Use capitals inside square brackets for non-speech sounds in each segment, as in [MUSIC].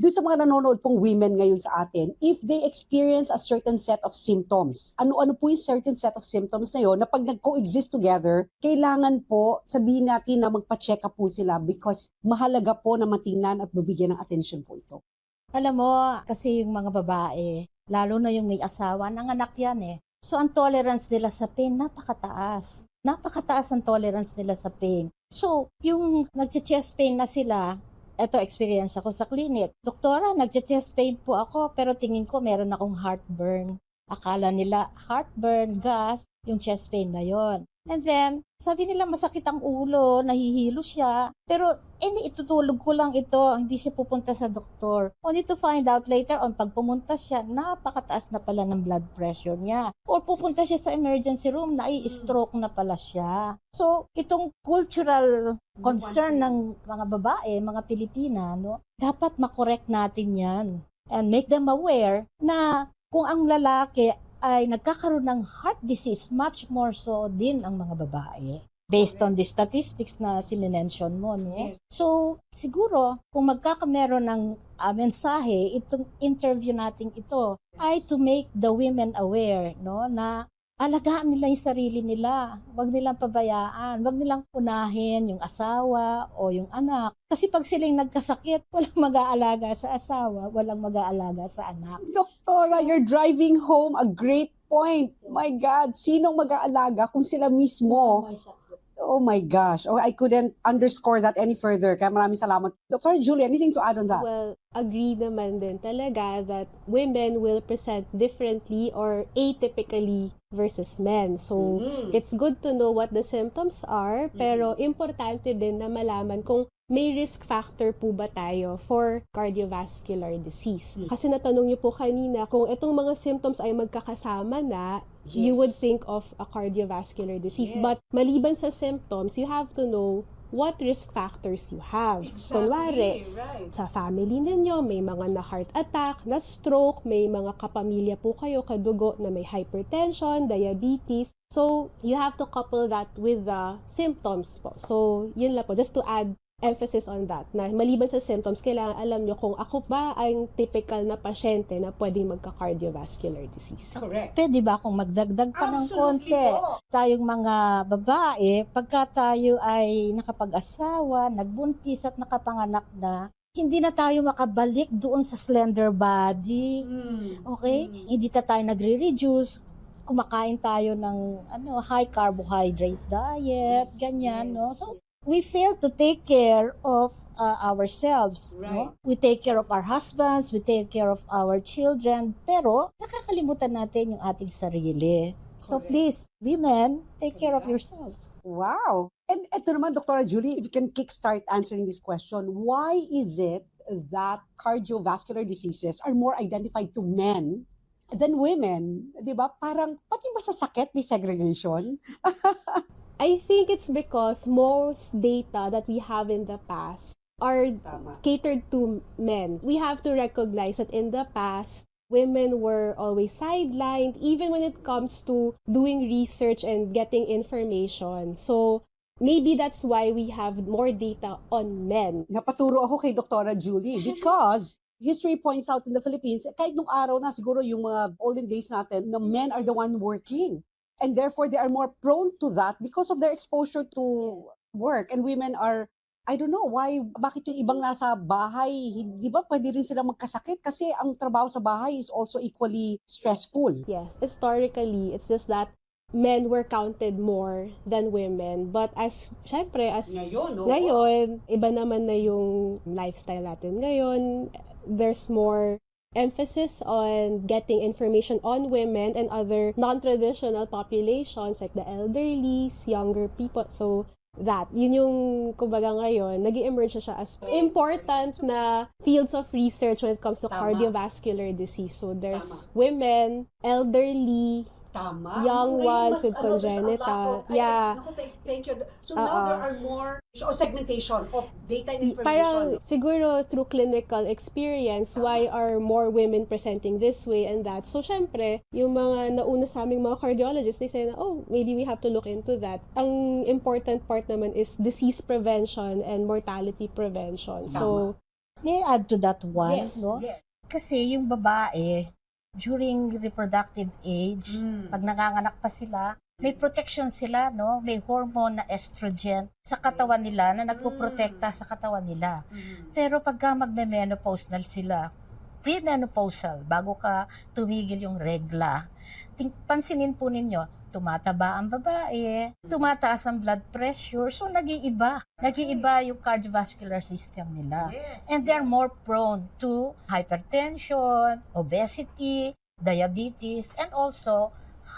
doon sa mga nanonood pong women ngayon sa atin, if they experience a certain set of symptoms, ano-ano po yung certain set of symptoms na yun, na pag nag-coexist together, kailangan po sabihin natin na magpa-check up po sila because mahalaga po na matingnan at mabigyan ng attention po ito. Alam mo, kasi yung mga babae, lalo na yung may asawa, nanganak yan eh. So, ang tolerance nila sa pain, napakataas. Napakataas ang tolerance nila sa pain. So, yung nagche-chest pain na sila, eto experience ako sa clinic. Doktora, nagche-chest pain po ako, pero tingin ko meron akong heartburn. Akala nila heartburn, gas, yung chest pain na yon. And then, sabi nila masakit ang ulo, nahihilo siya. Pero, eh, itutulog ko lang ito, hindi siya pupunta sa doktor. Only to find out later on, pag pumunta siya, napakataas na pala ng blood pressure niya. Or pupunta siya sa emergency room, na stroke na pala siya. So, itong cultural concern ng mga babae, mga Pilipina, no, dapat makorek natin yan. And make them aware na kung ang lalaki ay nagkakaroon ng heart disease, much more so din ang mga babae. Based on the statistics na sinention mo, no? So, siguro, kung magkakameron ng ah, mensahe, itong interview natin ito, ay to make the women aware, no? Na alagaan nila yung sarili nila. Huwag nilang pabayaan. Huwag nilang unahin yung asawa o yung anak. Kasi pag silang nagkasakit, walang mag-aalaga sa asawa, walang mag-aalaga sa anak. Doktora, you're driving home a great point. My God, sinong mag-aalaga kung sila mismo? Oh my gosh. Oh, I couldn't underscore that any further. Kaya maraming salamat. Dr. Julie, anything to add on that? Well, agree naman din talaga that women will present differently or atypically versus men. So, Mhm. it's good to know what the symptoms are, pero importante din na malaman kung may risk factor po ba tayo for cardiovascular disease. Mm. Kasi natanong niyo po kanina, kung itong mga symptoms ay magkakasama na, you would think of a cardiovascular disease. Yes. But maliban sa symptoms, you have to know what risk factors you have. Kunwari, right. sa family ninyo, may mga na heart attack, na stroke, may mga kapamilya po kayo, kadugo na may hypertension, diabetes. So, you have to couple that with the symptoms po. So, yun lang po, just to add emphasis on that, na maliban sa symptoms, kailangan alam nyo kung ako ba ang typical na pasyente na pwedeng magka-cardiovascular disease. Correct. Pwede ba akong magdagdag pa ng Absolutely konti? po. Tayong mga babae, pagka tayo ay nakapag-asawa, nagbuntis at nakapanganak na, hindi na tayo makabalik doon sa slender body. Okay? Mm. Hindi na tayo nagre-reduce. Kumakain tayo ng ano, high carbohydrate diet, Yes, ganyan, yes. no? So, we fail to take care of uh, ourselves, Right. no? We take care of our husbands, we take care of our children, pero nakakalimutan natin yung ating sarili. So Correct. please, women, take care of yourselves. Wow. And ito naman, Dr. Julie, if you can kickstart answering this question, why is it that cardiovascular diseases are more identified to men than women? Di ba? Parang, pati ba sa sakit may segregation? [LAUGHS] I think it's because most data that we have in the past are Tama. catered to men. We have to recognize that in the past, women were always sidelined, even when it comes to doing research and getting information. So maybe that's why we have more data on men. Napaturo ako kay Dr. Julie because history points out in the Philippines, kahit nung araw na siguro yung mga olden days natin, na men are the one working. And therefore, they are more prone to that because of their exposure to work. And women are, I don't know, why, bakit yung ibang nasa bahay, hindi ba pwede rin sila magkasakit? Kasi ang trabaho sa bahay is also equally stressful. Yes, historically, it's just that men were counted more than women. But as, syempre, as Ngayon, no? Ngayon, iba naman na yung lifestyle natin ngayon. There's more emphasis on getting information on women and other non-traditional populations like the elderly, younger people. So, that, yun yung, kumbaga ngayon, nag emerge siya as important na fields of research when it comes to Tama. cardiovascular disease. So, there's Tama. women, elderly, Tama. Young Ngayon, ones with ano, congenital. of- ay, Yeah. naku, thank- thank you. So now Oo. there are more or segmentation of data and information. Parang siguro through clinical experience, why are more women presenting this way and that? So, syempre, yung mga nauna sa aming mga cardiologists, they say na, oh, maybe we have to look into that. Ang important part naman is disease prevention and mortality prevention. So, May I add to that one, Yes, no? yes. Kasi yung babae, during reproductive age, Mm. pag nanganganak pa sila, may protection sila, no? May hormone na estrogen sa katawan nila na nagpoprotekta sa katawan nila. Mm. Pero pagka magme-menopause na sila, premenopausal, bago ka tumigil yung regla, pansinin po ninyo, tumataba ang babae, tumataas ang blood pressure, so nag-iiba. Nag-iiba yung cardiovascular system nila. Yes. And they're more prone to hypertension, obesity, diabetes, and also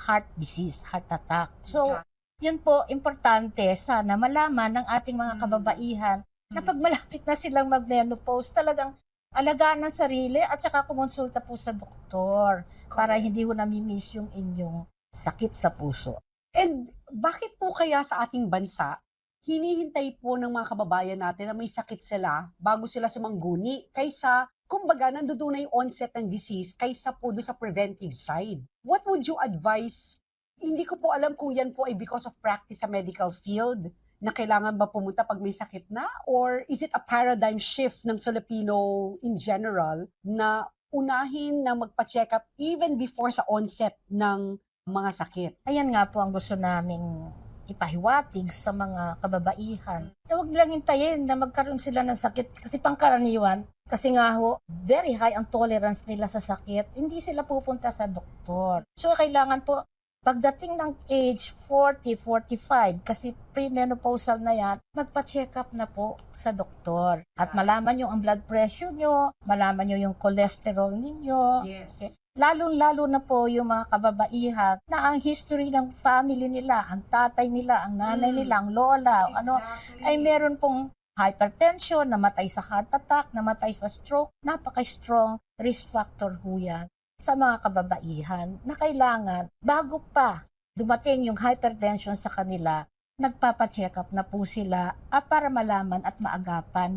heart disease, heart attack. So, yun po, importante sana malaman ng ating mga Mm. kababaihan na Mm. pag malapit na silang mag-menopause, talagang alagaan ng sarili at saka kumonsulta po sa doktor para hindi ho namimiss yung inyong sakit sa puso. And bakit po kaya sa ating bansa, hinihintay po ng mga kababayan natin na may sakit sila bago sila sumangguni kaysa, kumbaga, nandoon na yung onset ng disease kaysa po doon sa preventive side. What would you advise? Hindi ko po alam kung yan po ay because of practice sa medical field na kailangan ba pumunta pag may sakit na? Or is it a paradigm shift ng Filipino in general na unahin na magpa-check up even before sa onset ng mga sakit? Ayan nga po ang gusto naming ipahiwatig sa mga kababaihan. Na huwag nilang hintayin na magkaroon sila ng sakit kasi pangkaraniwan, kasi nga ho, very high ang tolerance nila sa sakit, hindi sila pupunta sa doktor. So kailangan po, pagdating ng age 40, 45, kasi premenopausal na yan, magpa-check up na po sa doktor. At malaman nyo ang blood pressure nyo, malaman nyo yung cholesterol ninyo, Yes. Okay. Lalong-lalo na po yung mga kababaihan na ang history ng family nila, ang tatay nila, ang nanay Mm. nila, ang lola, ano, ay meron pong hypertension, namatay sa heart attack, namatay sa stroke, napaka-strong risk factor ho yan sa mga kababaihan na kailangan bago pa dumating yung hypertension sa kanila, nagpapacheck up na po sila ah, para malaman at maagapan